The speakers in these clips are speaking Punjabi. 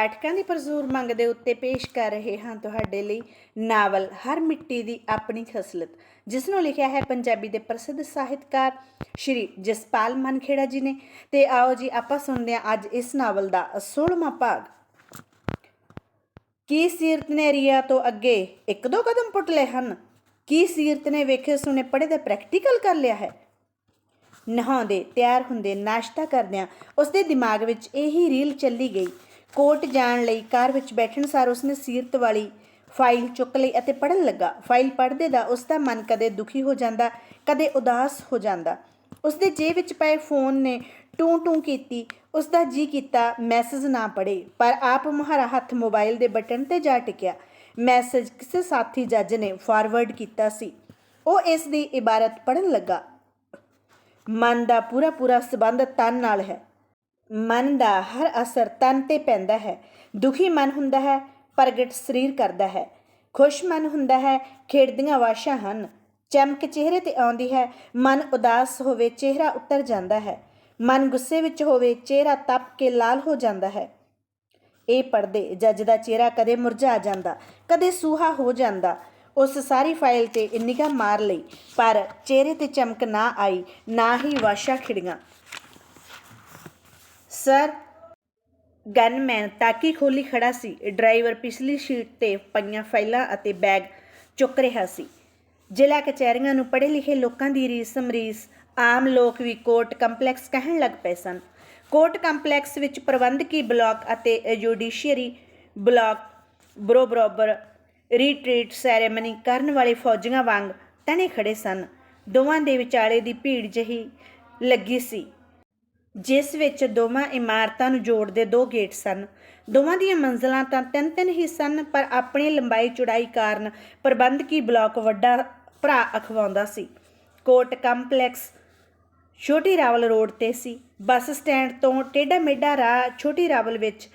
ਪਾਠਕਾਂ ਦੀ ਪ੍ਰਜ਼ੂਰ ਮੰਗ ਦੇ ਉੱਤੇ ਪੇਸ਼ ਕਰ ਰਹੇ ਹਾਂ ਤੁਹਾਡੇ ਲਈ ਨਾਵਲ ਹਰ ਮਿੱਟੀ ਦੀ ਆਪਣੀ ਖਸਲਤ ਜਿਸ ਨੂੰ ਲਿਖਿਆ ਹੈ ਪੰਜਾਬੀ ਦੇ ਪ੍ਰਸਿੱਧ ਸਾਹਿਤਕਾਰ ਸ਼੍ਰੀ ਜਸਪਾਲ ਮਨਖੇੜਾ ਜੀ ਨੇ। ਤੇ ਆਓ ਜੀ, ਆਪਾਂ ਸੁਣਦੇ ਹਾਂ ਅੱਜ ਇਸ ਨਾਵਲ ਦਾ 16ਵਾਂ ਭਾਗ। ਕੀ ਸੀਰਤ ਨੇ ਰੀਆ ਤੋਂ ਅੱਗੇ ਇੱਕ ਦੋ ਕਦਮ ਪੁੱਟ ਲਏ ਹਨ? ਕੀ ਸੀਰਤ ਨੇ ਵੇਖੇ ਸੁਣੇ ਪੜੇ ਦਾ ਪ੍ਰੈਕਟੀਕਲ ਕਰ ਲਿਆ ਹੈ? ਨਹਾਉਂਦੇ ਤਿਆਰ ਹੁੰਦੇ ਨਾਸ਼ਤਾ ਕਰਦਿਆਂ ਉਸਦੇ ਦਿਮਾਗ ਵਿੱਚ ਇਹੀ ਰੀਲ ਚੱਲੀ ਗਈ ਕੋਰਟ ਜਾਣ ਲਈ ਕਾਰ ਵਿੱਚ ਬੈਠਣ ਸਾਰ ਉਸਨੇ ਸੀਰਤ ਵਾਲੀ ਫਾਈਲ ਚੁੱਕ ਲਈ ਅਤੇ ਪੜਨ ਲੱਗਾ। ਫਾਈਲ ਪੜ੍ਹਦੇ ਦਾ ਉਸਦਾ ਮਨ ਕਦੇ ਦੁਖੀ ਹੋ ਜਾਂਦਾ, ਕਦੇ ਉਦਾਸ ਹੋ ਜਾਂਦਾ। ਉਸਦੇ ਜੇਬ ਵਿੱਚ ਪਏ ਫੋਨ ਨੇ ਟੂੰ ਟੂ ਕੀਤੀ, ਉਸਦਾ ਜੀ ਕੀਤਾ, ਮੈਸੇਜ ਨਾ ਪੜੇ ਪਰ ਆਪ ਮੁਹਾਰਾ ਹੱਥ ਮੋਬਾਈਲ ਦੇ ਬਟਨ ਤੇ ਜਾ ਟਿਕਿਆ। ਮੈਸੇਜ ਕਿਸੇ ਸਾਥੀ ਜੱਜ ਨੇ ਫਾਰਵਰਡ ਕੀਤਾ ਸੀ। ਉਹ ਇਸ ਦੀ ਇਬਾਰਤ ਪੜਨ ਲੱਗਾ। ਮਨ ਦਾ ਪੂਰਾ ਪੂਰਾ ਸਬੰਧ ਤਨ ਨਾਲ ਹੈ। ਮਨ ਦਾ ਹਰ ਅਸਰ ਤਨ ਤੇ ਪੈਂਦਾ ਹੈ। ਦੁਖੀ ਮਨ ਹੁੰਦਾ ਹੈ, ਪ੍ਰਗਟ ਸਰੀਰ ਕਰਦਾ ਹੈ। ਖੁਸ਼ ਮਨ ਹੁੰਦਾ ਹੈ ਖੇਡਦੀਆਂ ਵਾਸ਼ਾਂ ਹਨ। ਚਮਕ ਚਿਹਰੇ ਤੇ ਆਉਂਦੀ ਹੈ, ਮਨ ਉਦਾਸ ਹੋਵੇ, ਚਿਹਰਾ ਉੱਤਰ ਜਾਂਦਾ ਹੈ। ਮਨ ਗੁੱਸੇ ਵਿੱਚ ਹੋਵੇ, ਚਿਹਰਾ ਤਪ ਕੇ ਲਾਲ ਹੋ ਜਾਂਦਾ ਹੈ। ਇਹ ਪੜਦੇ ਜੱਜ ਦਾ ਚਿਹਰਾ ਕਦੇ ਮੁਰਝਾ ਜਾਂਦਾ, ਕਦੇ ਸੂਹਾ ਹੋ ਜਾਂਦਾ। ਉਸ ਸਾਰੀ ਫਾਈਲ ਤੇ ਨਿਗਾਹ ਮਾਰ ਲਈ, ਪਰ ਚਿਹਰੇ ਤੇ ਚਮਕ ਨਾ ਆਈ, ਨਾ ਹੀ ਵਾਸ਼ਾ ਖਿੜੀਆਂ। ਸਰ ਗਨਮੈਨ ਤਾਕੀ ਖੋਲੀ ਖੜਾ ਸੀ। ਡਰਾਈਵਰ ਪਿਛਲੀ ਸੀਟ ਤੇ ਪਈਆਂ ਫਾਈਲਾਂ ਅਤੇ ਬੈਗ ਚੁੱਕ ਰਿਹਾ ਸੀ। ਜ਼ਿਲ੍ਹਾ ਕਚਹਿਰੀਆਂ ਨੂੰ ਪੜ੍ਹੇ ਲਿਖੇ ਲੋਕਾਂ ਦੀ ਰੀਸ ਸਮਰੀਸ ਆਮ ਲੋਕ ਵੀ ਕੋਰਟ ਕੰਪਲੈਕਸ ਕਹਿਣ ਲੱਗ ਪਏ ਸਨ। ਕੋਰਟ ਕੰਪਲੈਕਸ ਵਿੱਚ ਪ੍ਰਬੰਧਕੀ ਬਲਾਕ ਅਤੇ ਜੁਡੀਸ਼ੀਅਰੀ ਬਲਾਕ ਬਰੋ ਰੀਟਰੀਟ ਸੈਰੇਮਨੀ ਕਰਨ ਵਾਲੇ ਫੌਜੀਆਂ ਵਾਂਗ ਤਣੇ ਖੜੇ ਸਨ। ਦੋਵਾਂ ਦੇ ਵਿਚਾਲੇ ਦੀ ਭੀੜ ਜਹੀ ਲੱਗੀ ਸੀ। ਜਿਸ ਵਿੱਚ ਦੋਵਾਂ ਇਮਾਰਤਾਂ ਨੂੰ ਜੋੜਦੇ ਦੋ ਗੇਟ ਸਨ। ਦੋਵਾਂ ਦੀਆਂ ਮੰਜ਼ਲਾਂ ਤਾਂ ਤਿੰਨ ਤਿੰਨ ਹੀ ਸਨ, ਪਰ ਆਪਣੀ ਲੰਬਾਈ ਚੌੜਾਈ ਕਾਰਨ ਪ੍ਰਬੰਧਕੀ ਬਲਾਕ ਵੱਡਾ ਭਰਾ ਅਖਵਾਉਂਦਾ ਸੀ। ਕੋਰਟ ਕੰਪਲੈਕਸ ਛੋਟੀ ਰਾਵਲ ਰੋਡ ਤੇ ਸੀ। ਬੱਸ ਸਟੈਂਡ ਤੋਂ ਟੇਢਾ ਮੇਢਾ ਰਾਹ ਛੋਟੀ ਰਾਵਲ ਵਿੱਚ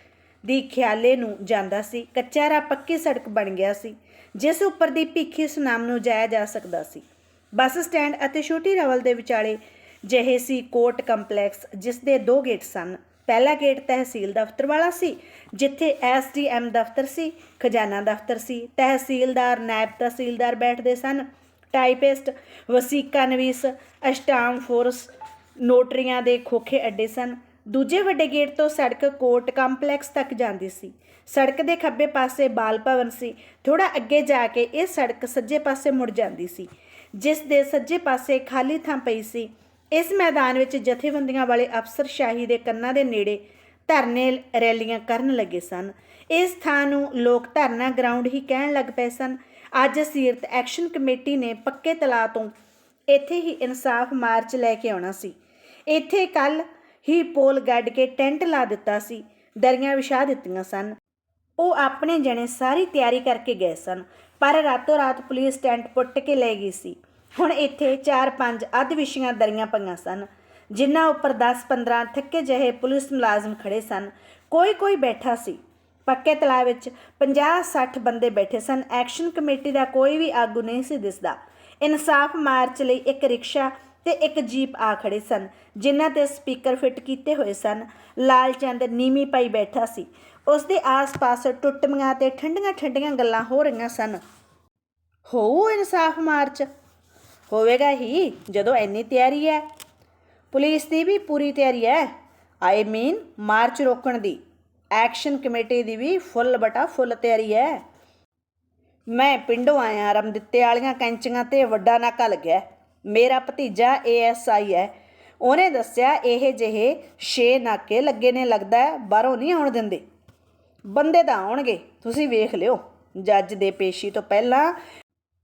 ਦੀ ਖਿਆਲੇ ਨੂੰ ਜਾਂਦਾ ਸੀ। ਕੱਚਾ ਰਾਹ ਪੱਕੀ ਸੜਕ ਬਣ ਗਿਆ ਸੀ, ਜਿਸ ਉੱਪਰ ਦੀ ਭੀਖੀ ਸੁਨਾਮ ਨੂੰ ਜਾਇਆ ਜਾ ਸਕਦਾ ਸੀ। ਬੱਸ ਸਟੈਂਡ ਅਤੇ ਛੋਟੀ ਰਾਵਲ ਦੇ ਵਿਚਾਲੇ ਜਿਹੇ ਸੀ ਕੋਰਟ ਕੰਪਲੈਕਸ, ਜਿਸ ਦੇ ਦੋ ਗੇਟ ਸਨ। ਪਹਿਲਾ ਗੇਟ ਤਹਿਸੀਲ ਦਫ਼ਤਰ ਵਾਲਾ ਸੀ, ਜਿੱਥੇ ਐਸਡੀਐਮ ਦਫ਼ਤਰ ਸੀ, ਖਜ਼ਾਨਾ ਦਫ਼ਤਰ ਸੀ। ਤਹਿਸੀਲਦਾਰ, ਨਾਇਬ ਤਹਿਸੀਲਦਾਰ ਬੈਠਦੇ ਸਨ। ਟਾਈਪਿਸਟ, ਵਸੀਕਾ ਨਵੀਸ, ਅਸ਼ਟਾਮ ਫੋਰਸ, ਨੋਟਰੀਆਂ ਦੇ ਖੋਖੇ ਅੱਡੇ ਸਨ। ਦੂਜੇ ਵੱਡੇ ਗੇਟ ਤੋਂ ਸੜਕ ਕੋਰਟ ਕੰਪਲੈਕਸ ਤੱਕ ਜਾਂਦੀ ਸੀ। ਸੜਕ ਦੇ ਖੱਬੇ ਪਾਸੇ ਬਾਲ ਭਵਨ ਸੀ। ਥੋੜਾ ਅੱਗੇ ਜਾ ਕੇ ਇਹ ਸੜਕ ਸੱਜੇ ਪਾਸੇ ਮੁੜ ਜਾਂਦੀ ਸੀ, ਜਿਸ ਦੇ ਸੱਜੇ ਪਾਸੇ ਖਾਲੀ ਥਾਂ ਪਈ ਸੀ। ਇਸ ਮੈਦਾਨ ਵਿੱਚ ਜਥੇਬੰਦੀਆਂ ਵਾਲੇ ਅਫਸਰ ਸ਼ਾਹੀ ਦੇ ਕੰਨਾਂ ਦੇ ਨੇੜੇ ਧਰਨੇ ਰੈਲੀਆਂ ਕਰਨ ਲੱਗੇ ਸਨ। ਇਸ ਥਾਂ ਨੂੰ ਲੋਕ ਧਰਨਾ ਗਰਾਊਂਡ ਹੀ ਕਹਿਣ ਲੱਗ ਪਏ ਸਨ। ਅੱਜ ਸੀਰਤ ਐਕਸ਼ਨ ਕਮੇਟੀ ਨੇ ਪੱਕੇ ਤਲਾ ਤੋਂ ਇੱਥੇ ਹੀ ਇਨਸਾਫ ਮਾਰਚ ਲੈ ਕੇ ਆਉਣਾ ਸੀ। ਇੱਥੇ ਕੱਲ ਹੀ ਪੋਲ ਗੱਡ ਕੇ ਟੈਂਟ ਲਾ ਦਿੱਤਾ ਸੀ। ਦਰੀਆਂ ਵਿਛਾ ਦਿੱਤੀਆਂ ਸਨ। ਉਹ ਆਪਣੇ ਜਣੇ ਸਾਰੀ ਤਿਆਰੀ ਕਰਕੇ ਗਏ ਸਨ, ਪਰ ਰਾਤੋਂ ਰਾਤ ਪੁਲਿਸ ਟੈਂਟ ਪੁੱਟ ਕੇ ਲੈ ਗਈ ਸੀ। ਹੁਣ ਇੱਥੇ 4-5 ਅੱਧ ਵਿਸ਼ੀਆਂ ਦਰੀਆਂ ਪਈਆਂ ਸਨ, ਜਿਨ੍ਹਾਂ ਉੱਪਰ 10-15 ਥੱਕੇ ਜਿਹੇ ਪੁਲਿਸ ਮੁਲਾਜ਼ਮ ਖੜੇ ਸਨ। ਕੋਈ ਕੋਈ ਬੈਠਾ ਸੀ। ਪੱਕੇ ਤਲਾਅ ਵਿੱਚ 50-60 ਬੰਦੇ ਬੈਠੇ ਸਨ। ਐਕਸ਼ਨ ਕਮੇਟੀ ਦਾ ਕੋਈ ਵੀ ਆਗੂ ਨਹੀਂ ਸੀ ਦਿਸਦਾ। ਇਨਸਾਫ ਮਾਰਚ ਲਈ ਇੱਕ ਰਿਕਸ਼ਾ ਤੇ ਇੱਕ ਜੀਪ ਆ ਖੜੇ ਸਨ, ਜਿਨ੍ਹਾਂ ਤੇ ਸਪੀਕਰ ਫਿੱਟ ਕੀਤੇ ਹੋਏ ਸਨ। ਲਾਲ ਚੰਦ ਨੀਵੀਂ ਪਾਈ ਬੈਠਾ ਸੀ। ਉਸ ਦੇ ਆਸ-ਪਾਸ ਟੁੱਟਮੀਆਂ ਤੇ ਠੰਡੀਆਂ ਠੰਡੀਆਂ ਗੱਲਾਂ ਹੋ ਰਹੀਆਂ ਸਨ। ਹੋਊ ਇਨਸਾਫ ਮਾਰਚ। ਹੋਵੇਗਾ ਹੀ ਜਦੋਂ ਇੰਨੀ ਤਿਆਰੀ ਹੈ। ਪੁਲਿਸ ਦੀ ਵੀ ਪੂਰੀ ਤਿਆਰੀ ਹੈ। ਆਈ ਮੀਨ ਮਾਰਚ ਰੋਕਣ ਦੀ। ਐਕਸ਼ਨ ਕਮੇਟੀ ਦੀ ਵੀ ਫੁੱਲ ਬਟਾ ਫੁੱਲ ਤਿਆਰੀ ਹੈ। ਮੈਂ ਪਿੰਡੋਂ ਆਇਆ ਰਮਦਿੱਤੇ ਵਾਲੀਆਂ ਕੈਂਚੀਆਂ ਤੇ ਵੱਡਾ ਨਾਕਾ ਲੱਗਿਆ। ਮੇਰਾ ਭਤੀਜਾ ਏਐਸਆਈ ਹੈ। ਉਹਨੇ ਦੱਸਿਆ ਇਹ ਜਿਹੇ ਛੇ ਨਾਕੇ ਲੱਗੇ ਨੇ, ਲੱਗਦਾ ਬਾਹਰੋਂ ਨਹੀਂ ਆਉਣ ਦਿੰਦੇ। ਬੰਦੇ ਤਾਂ ਆਉਣਗੇ, ਤੁਸੀਂ ਵੇਖ ਲਿਓ। ਜੱਜ ਦੇ ਪੇਸ਼ੀ ਤੋਂ ਪਹਿਲਾਂ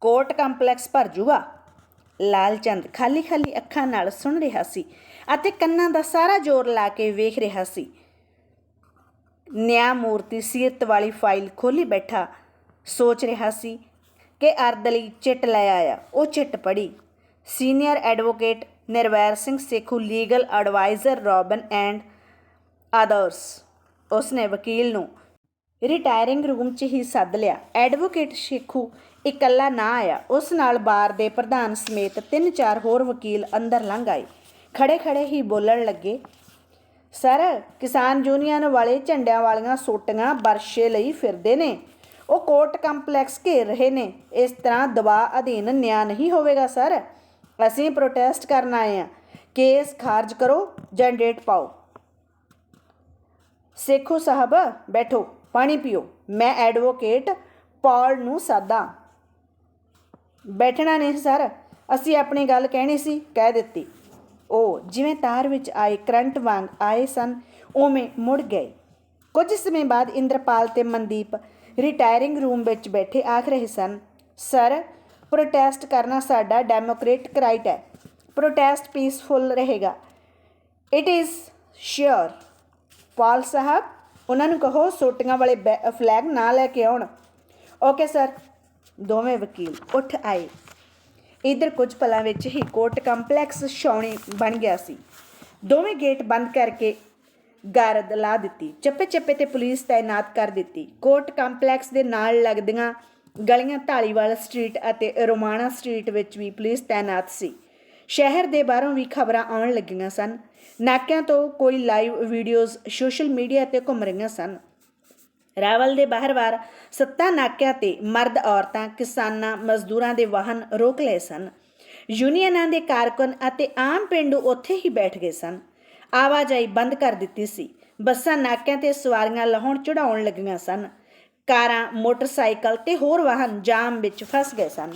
ਕੋਰਟ ਕੰਪਲੈਕਸ ਭਰ ਜੂਗਾ। ਲਾਲ ਚੰਦ ਖਾਲੀ ਖਾਲੀ ਅੱਖਾਂ ਨਾਲ ਸੁਣ ਰਿਹਾ ਸੀ ਅਤੇ ਕੰਨਾਂ ਦਾ ਸਾਰਾ ਜ਼ੋਰ ਲਾ ਕੇ ਵੇਖ ਰਿਹਾ ਸੀ। ਨਿਆਂ ਮੂਰਤੀ ਸੀਰਤ ਵਾਲੀ ਫਾਈਲ ਖੋਲੀ ਬੈਠਾ, ਸੋਚ ਰਿਹਾ ਸੀ ਕਿ ਅਰਦਲੀ ਚਿੱਟ ਲੈ ਆਇਆ, ਉਹ ਚਿੱਟ ਪੜੀ senior advocate Nirvair Singh Sekhu, legal adviser Robin and others, ਉਸਨੇ ਵਕੀਲ ਨੂੰ ਰਿਟਾਇਰਿੰਗ ਰੂਮ 'ਚ ਹੀ ਸੱਦ ਲਿਆ। ਐਡਵੋਕੇਟ ਸ਼ੇਖੂ ਇਕੱਲਾ ਨਾ ਆਇਆ। ਉਸ ਨਾਲ ਬਾਰ ਦੇ ਪ੍ਰਧਾਨ ਸਮੇਤ ਤਿੰਨ ਚਾਰ ਹੋਰ ਵਕੀਲ ਅੰਦਰ ਲੰਘ ਆਏ। ਖੜੇ ਖੜੇ ਹੀ ਬੋਲਣ ਲੱਗੇ, ਸਰ, ਕਿਸਾਨ ਯੂਨੀਅਨ ਵਾਲੇ ਝੰਡਿਆਂ ਵਾਲੀਆਂ ਸੋਟੀਆਂ ਬਰਸ਼ੇ ਲਈ ਫਿਰਦੇ ਨੇ। ਉਹ ਕੋਰਟ ਕੰਪਲੈਕਸ ਘੇਰ ਰਹੇ ਨੇ। ਇਸ ਤਰ੍ਹਾਂ ਦਬਾਅ ਅਧੀਨ ਨਿਆਂ ਨਹੀਂ ਹੋਵੇਗਾ, ਸਰ। ਅਸੀਂ ਪ੍ਰੋਟੈਸਟ ਕਰਨ ਆਏ ਹਾਂ। ਕੇਸ ਖਾਰਜ ਕਰੋ ਜਨਰੇਟ ਪਾਓ। ਸੇਖੋ ਸਾਹਿਬ ਬੈਠੋ, ਪਾਣੀ ਪੀਓ। ਮੈਂ ਐਡਵੋਕੇਟ ਪੌਲ ਨੂੰ ਸਾਦਾ ਬੈਠਣਾ ਨਹੀਂ ਸਰ। ਅਸੀਂ ਆਪਣੀ ਗੱਲ ਕਹਿਣੀ ਸੀ, ਕਹਿ ਦਿੱਤੀ। ਉਹ ਜਿਵੇਂ ਤਾਰ ਵਿੱਚ ਆਏ ਕਰੰਟ ਵਾਂਗ ਆਏ ਸਨ, ਉਵੇਂ ਮੁੜ ਗਏ। ਕੁਝ ਸਮੇਂ ਬਾਅਦ ਇੰਦਰਪਾਲ ਤੇ ਮਨਦੀਪ ਰਿਟਾਇਰਿੰਗ ਰੂਮ ਵਿੱਚ ਬੈਠੇ ਆਖ ਰਹੇ ਸਨ, ਸਰ ਪ੍ਰੋਟੈਸਟ ਕਰਨਾ ਸਾਡਾ ਡੈਮੋਕ੍ਰੇਟਿਕ ਰਾਈਟ ਹੈ। ਪ੍ਰੋਟੈਸਟ ਪੀਸਫੁਲ ਰਹੇਗਾ। ਇਟ ਇਜ਼ ਸ਼ੋਰ ਪਾਲ ਸਾਹਿਬ, ਉਹਨਾਂ ਨੂੰ ਕਹੋ ਸੋਟੀਆਂ ਵਾਲੇ ਫਲੈਗ ਨਾ ਲੈ ਕੇ ਆਉਣ। ਓਕੇ ਸਰ ਦੋਵੇਂ ਵਕੀਲ ਉੱਠ ਆਏ। ਇਧਰ ਕੁਝ ਪਲਾਂ ਵਿੱਚ ਹੀ ਕੋਰਟ ਕੰਪਲੈਕਸ ਛਾਉਣੀ ਬਣ ਗਿਆ ਸੀ। ਦੋਵੇਂ ਗੇਟ ਬੰਦ ਕਰਕੇ ਗਾਰਦ ਲਾ ਦਿੱਤੀ। ਚੱਪੇ ਚੱਪੇ ਤੇ ਪੁਲਿਸ ਤਾਇਨਾਤ ਕਰ ਦਿੱਤੀ। ਕੋਰਟ ਕੰਪਲੈਕਸ ਦੇ ਨਾਲ ਲੱਗਦੀਆਂ ਗਲੀਆਂ ਢਾਲੀਵਾਲ ਸਟਰੀਟ ਅਤੇ ਰੋਮਾਣਾ ਸਟਰੀਟ ਵਿੱਚ ਵੀ ਪੁਲਿਸ ਤਾਇਨਾਤ ਸੀ। ਸ਼ਹਿਰ ਦੇ ਬਾਹਰੋਂ ਵੀ ਖਬਰਾਂ ਆਉਣ ਲੱਗੀਆਂ ਸਨ। ਨਾਕਿਆਂ ਤੋਂ ਕੋਈ ਲਾਈਵ ਵੀਡੀਓਜ਼ ਸੋਸ਼ਲ ਮੀਡੀਆ ਤੇ ਘੁੰਮ ਰਹੀਆਂ ਸਨ। ਰਾਵਲ ਦੇ ਬਾਹਰ ਵਾਰ ਸੱਤਾ ਨਾਕਿਆਂ ਤੇ ਮਰਦ ਔਰਤਾਂ, ਕਿਸਾਨਾਂ, ਮਜ਼ਦੂਰਾਂ ਦੇ ਵਾਹਨ ਰੋਕ ਲਏ ਸਨ। ਯੂਨੀਅਨਾਂ ਦੇ ਕਾਰਕੁਨ ਅਤੇ ਆਮ ਪਿੰਡੂ ਉੱਥੇ ਹੀ ਬੈਠ ਗਏ ਸਨ। ਆਵਾਜਾਈ ਬੰਦ ਕਰ ਦਿੱਤੀ ਸੀ। ਬੱਸਾਂ ਨਾਕਿਆਂ ਤੇ ਸਵਾਰੀਆਂ ਲਾਹੌਣ ਚੜਾਉਣ ਲੱਗੀਆਂ ਸਨ। ਕਾਰਾਂ, ਮੋਟਰਸਾਈਕਲ ਤੇ ਹੋਰ ਵਾਹਨ ਜਾਮ ਵਿੱਚ ਫਸ ਗਏ ਸਨ।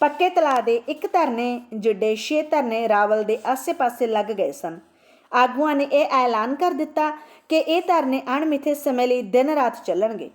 ਪੱਕੇ ਤਲਾ ਦੇ ਇੱਕ ਧਰਨੇ ਜਿੱਡੇ ਛੇ ਧਰਨੇ ਰਾਵਲ ਦੇ ਆਸੇ-ਪਾਸੇ ਲੱਗ ਗਏ ਸਨ। ਆਗੂਆਂ ਨੇ ਇਹ ਐਲਾਨ ਕਰ ਦਿੱਤਾ ਕਿ ਇਹ ਧਰਨੇ ਅਣਮਿੱਥੇ ਸਮੇਂ ਲਈ ਦਿਨ ਰਾਤ ਚੱਲਣਗੇ।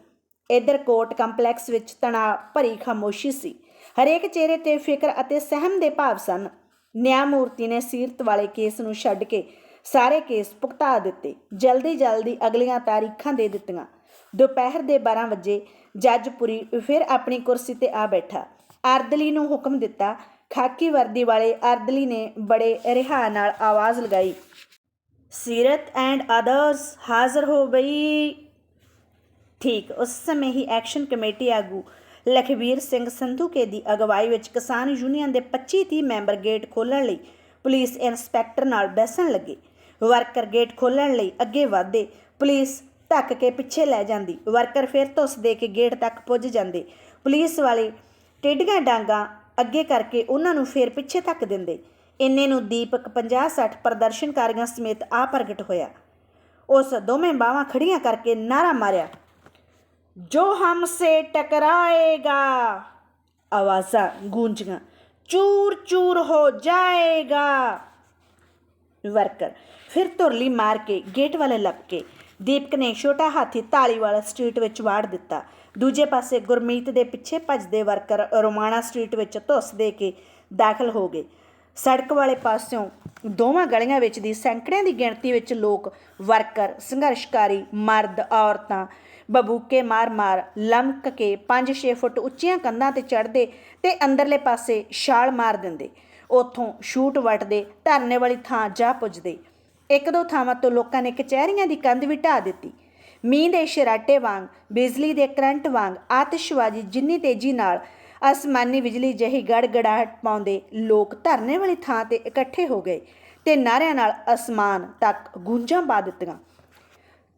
ਇਧਰ ਕੋਰਟ ਕੰਪਲੈਕਸ ਵਿੱਚ ਤਣਾਅ ਭਰੀ ਖਾਮੋਸ਼ੀ ਸੀ। ਹਰੇਕ ਚਿਹਰੇ ਤੇ ਫਿਕਰ ਅਤੇ ਸਹਿਮ ਦੇ ਭਾਵ ਸਨ। ਨਿਆਮੂਰਤੀ ਨੇ ਸੀਰਤ ਵਾਲੇ ਕੇਸ ਨੂੰ ਛੱਡ ਕੇ ਸਾਰੇ ਕੇਸ ਭੁਗਤਾ ਦਿੱਤੇ। ਜਲਦੀ ਜਲਦੀ ਅਗਲੀਆਂ ਤਾਰੀਖਾਂ ਦੇ ਦਿੱਤੀਆਂ। ਦੁਪਹਿਰ ਦੇ 12 ਵਜੇ ਜੱਜ ਪੁਰੀ ਫਿਰ ਆਪਣੀ ਕੁਰਸੀ ਤੇ ਆ ਬੈਠਾ। ਅਰਦਲੀ ਨੂੰ ਹੁਕਮ ਦਿੱਤਾ, ਖਾਕੀ ਵਰਦੀ ਵਾਲੇ ਅਰਦਲੀ ਨੇ ਬੜੇ ਰਿਹਾ ਨਾਲ ਆਵਾਜ਼ ਲਗਾਈ ਸੀਰਤ ਐਂਡ ਅਦਰਸ ਹਾਜ਼ਰ ਹੋ ਬਈ ਠੀਕ, ਉਸ ਸਮੇਂ ਹੀ ਐਕਸ਼ਨ ਕਮੇਟੀ ਆਗੂ ਲਖਵੀਰ ਸਿੰਘ ਸੰਧੂਕੇ ਦੀ ਅਗਵਾਈ ਵਿੱਚ ਕਿਸਾਨ ਯੂਨੀਅਨ ਦੇ 25-30 ਮੈਂਬਰ ਗੇਟ ਖੋਲ੍ਹਣ ਲਈ ਪੁਲਿਸ ਇੰਸਪੈਕਟਰ ਨਾਲ ਬੈਸਣ ਲੱਗੇ। ਵਰਕਰ ਗੇਟ ਖੋਲ੍ਹਣ ਲਈ ਅੱਗੇ ਵਧਦੇ ਪੁਲਿਸ ਧੱਕ ਕੇ ਪਿੱਛੇ ਲੈ ਜਾਂਦੀ। ਵਰਕਰ ਫਿਰ ਧੁੱਸ ਦੇ ਕੇ ਗੇਟ ਤੱਕ ਪੁੱਜ ਜਾਂਦੇ। ਪੁਲਿਸ ਵਾਲੇ ਟੇਡੀਆਂ ਡਾਂਗਾ ਅੱਗੇ ਕਰਕੇ ਉਹਨਾਂ ਨੂੰ ਫਿਰ ਪਿੱਛੇ ਧੱਕ ਦਿੰਦੇ। ਇੰਨੇ ਨੂੰ ਦੀਪਕ 50-60 ਪ੍ਰਦਰਸ਼ਨਕਾਰੀਆਂ ਸਮੇਤ ਆ ਪ੍ਰਗਟ ਹੋਇਆ। ਉਸ ਦੋਵੇਂ ਬਾਹਾਂ ਖੜੀਆਂ ਕਰਕੇ ਨਾਰਾ ਮਾਰਿਆ, ਜੋ ਹਮਸੇ ਟਕਰਾਏਗਾ, ਆਵਾਜ਼ਾਂ ਗੂੰਜੀਆਂ, ਚੂਰ ਚੂਰ ਹੋ ਜਾਏਗਾ। ਵਰਕਰ ਫਿਰ ਤੁਰਲੀ ਮਾਰ ਕੇ ਗੇਟ ਵਾਲੇ ਲੱਗ ਕੇ ਦੀਪਕ ਨੇ ਛੋਟਾ ਹਾਥੀ ਧਾਲੀਵਾਲ ਸਟਰੀਟ ਵਿੱਚ ਵਾੜ ਦਿੱਤਾ। ਦੂਜੇ ਪਾਸੇ ਗੁਰਮੀਤ ਦੇ ਪਿੱਛੇ ਭੱਜਦੇ ਵਰਕਰ ਰੋਮਾਣਾ ਸਟਰੀਟ ਵਿੱਚ ਧੁੱਸ ਦੇ ਕੇ ਦਾਖਲ ਹੋ ਗਏ। ਸੜਕ ਵਾਲੇ ਪਾਸਿਓਂ ਦੋਵਾਂ ਗਲੀਆਂ ਵਿੱਚ ਦੀ ਸੈਂਕੜਿਆਂ ਦੀ ਗਿਣਤੀ ਵਿੱਚ ਲੋਕ, ਵਰਕਰ, ਸੰਘਰਸ਼ਕਾਰੀ, ਮਰਦ, ਔਰਤਾਂ, ਬਬੂਕੇ ਮਾਰ-ਮਾਰ ਲਮਕ ਕੇ 5-6 ਫੁੱਟ ਉੱਚੀਆਂ ਕੰਧਾਂ ਤੇ ਚੜ੍ਹਦੇ ਤੇ ਅੰਦਰਲੇ ਪਾਸੇ ਛਾਲ ਮਾਰ ਦਿੰਦੇ। ਉੱਥੋਂ ਸ਼ੂਟ ਵੱਟਦੇ, ਧਰਨੇ ਵਾਲੀ ਥਾਂ ਜਾ ਪੁੱਜਦੇ। ਇੱਕ ਦੋ ਥਾਵਾਂ ਤੋਂ ਲੋਕਾਂ ਨੇ ਕਚਹਿਰੀਆਂ ਦੀ ਕੰਧ ਵੀ ਢਾ ਦਿੱਤੀ। ਮੀਂਹ ਦੇ ਸ਼ਰਾਟੇ ਵਾਂਗ, ਬਿਜਲੀ ਦੇ ਕਰੰਟ ਵਾਂਗ ਆਤਿਸ਼ਬਾਜ਼ੀ ਜਿੰਨੀ ਤੇਜ਼ੀ ਨਾਲ ਅਸਮਾਨੀ ਬਿਜਲੀ ਜਹੀ ਗੜਗੜਾਹਟ ਪਾਉਂਦੇ ਲੋਕ ਧਰਨੇ ਵਾਲੀ ਥਾਂ ਤੇ ਇਕੱਠੇ ਹੋ ਗਏ ਤੇ ਨਾਰਿਆਂ ਨਾਲ ਅਸਮਾਨ ਤੱਕ ਗੂੰਜਾਂ ਪਾ ਦਿੱਤੀਆਂ।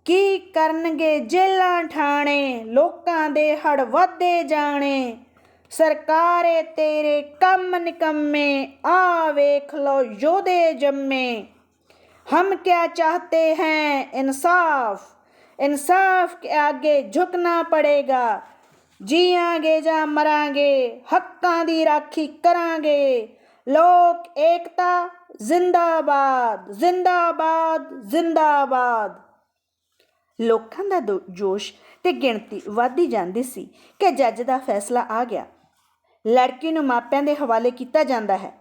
ਕੀ ਕਰਨਗੇ ਜੇਲਾਂ ਠਾਣੇ, ਲੋਕਾਂ ਦੇ ਹੜ ਵਧੇ ਜਾਣੇ? ਸਰਕਾਰੇ ਤੇਰੇ ਕੰਮ ਨਿਕੰਮੇ ਆ ਵੇਖ ਲੋ ਯੋਧੇ ਜੰਮੇ। ਹਮ ਕਿਆ ਚਾਹਤੇ ਹੈ ਇਨਸਾਫ? ਇਨਸਾਫ ਕੇ ਆਗੇ ਝੁਕਣਾ ਪੜੇਗਾ। ਜੀਆਂਗੇ ਜਾਂ ਮਰਾਂਗੇ, ਹੱਕਾਂ ਦੀ ਰਾਖੀ ਕਰਾਂਗੇ। ਲੋਕ ਏਕਤਾ, ਜ਼ਿੰਦਾਬਾਦ ਜ਼ਿੰਦਾਬਾਦ ਜ਼ਿੰਦਾਬਾਦ। ਲੋਕਾਂ ਦਾ ਦੋ- ਜੋਸ਼ ਤੇ ਗਿਣਤੀ ਵਧਦੀ ਜਾਂਦੀ ਸੀ ਕਿ ਜੱਜ ਦਾ ਫੈਸਲਾ ਆ ਗਿਆ। ਲੜਕੀ ਨੂੰ ਮਾਪਿਆਂ ਦੇ ਹਵਾਲੇ ਕੀਤਾ ਜਾਂਦਾ ਹੈ।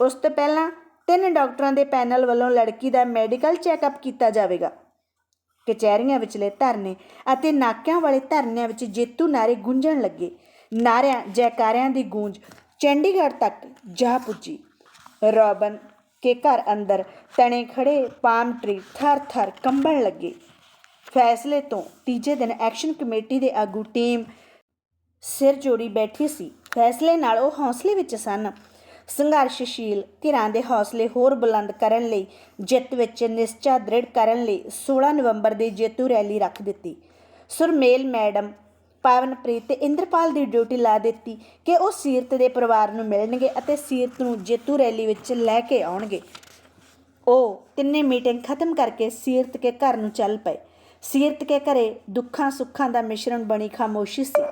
ਉਸ ਤੋਂ ਪਹਿਲਾਂ ਤਿੰਨ ਡਾਕਟਰਾਂ ਦੇ ਪੈਨਲ ਵੱਲੋਂ ਲੜਕੀ ਦਾ ਮੈਡੀਕਲ ਚੈੱਕਅਪ ਕੀਤਾ ਜਾਵੇਗਾ। ਕਚਹਿਰੀਆਂ ਵਿਚਲੇ ਧਰਨੇ ਅਤੇ ਨਾਕਿਆਂ ਵਾਲੇ ਧਰਨਿਆਂ ਵਿੱਚ ਜੇਤੂ ਨਾਰੇ ਗੂੰਜਣ ਲੱਗੇ। ਨਾਰਿਆਂ, ਜੈਕਾਰਿਆਂ ਦੀ ਗੂੰਜ ਚੰਡੀਗੜ੍ਹ ਤੱਕ ਜਾ ਪੁੱਜੀ। ਰੋਬਨ ਕੇ ਘਰ ਅੰਦਰ ਤਣੇ ਖੜੇ ਪਾਮ ਟਰੀ ਥਰ-ਥਰ ਕੰਬਣ ਲੱਗੇ। ਫੈਸਲੇ ਤੋਂ ਤੀਜੇ ਦਿਨ ਐਕਸ਼ਨ ਕਮੇਟੀ ਦੇ ਆਗੂ ਟੀਮ ਸਿਰ ਜੋੜੀ ਬੈਠੀ ਸੀ। ਫੈਸਲੇ ਨਾਲ ਉਹ ਹੌਸਲੇ ਵਿੱਚ ਸਨ। ਸੰਘਰਸ਼ਸ਼ੀਲ ਧਿਰਾਂ ਦੇ ਹੌਸਲੇ ਹੋਰ ਬੁਲੰਦ ਕਰਨ ਲਈ, ਜਿੱਤ ਵਿੱਚ ਨਿਸ਼ਚਾ ਦ੍ਰਿੜ ਕਰਨ ਲਈ 16 ਨਵੰਬਰ ਦੀ ਜੇਤੂ ਰੈਲੀ ਰੱਖ ਦਿੱਤੀ। ਸੁਰਮੇਲ ਮੈਡਮ, ਪਾਵਨਪ੍ਰੀਤ ਤੇ ਇੰਦਰਪਾਲ ਦੀ ਡਿਊਟੀ ਲਾ ਦਿੱਤੀ ਕਿ ਉਹ ਸੀਰਤ ਦੇ ਪਰਿਵਾਰ ਨੂੰ ਮਿਲਣਗੇ ਅਤੇ ਸੀਰਤ ਨੂੰ ਜੇਤੂ ਰੈਲੀ ਵਿੱਚ ਲੈ ਕੇ ਆਉਣਗੇ। ਉਹ ਤਿੰਨੇ ਮੀਟਿੰਗ ਖਤਮ ਕਰਕੇ ਸੀਰਤ ਕੇ ਘਰ ਨੂੰ ਚੱਲ ਪਏ। ਸੀਰਤ ਕੇ ਘਰੇ ਦੁੱਖਾਂ ਸੁੱਖਾਂ ਦਾ ਮਿਸ਼ਰਣ ਬਣੀ ਖਾਮੋਸ਼ੀ ਸੀ।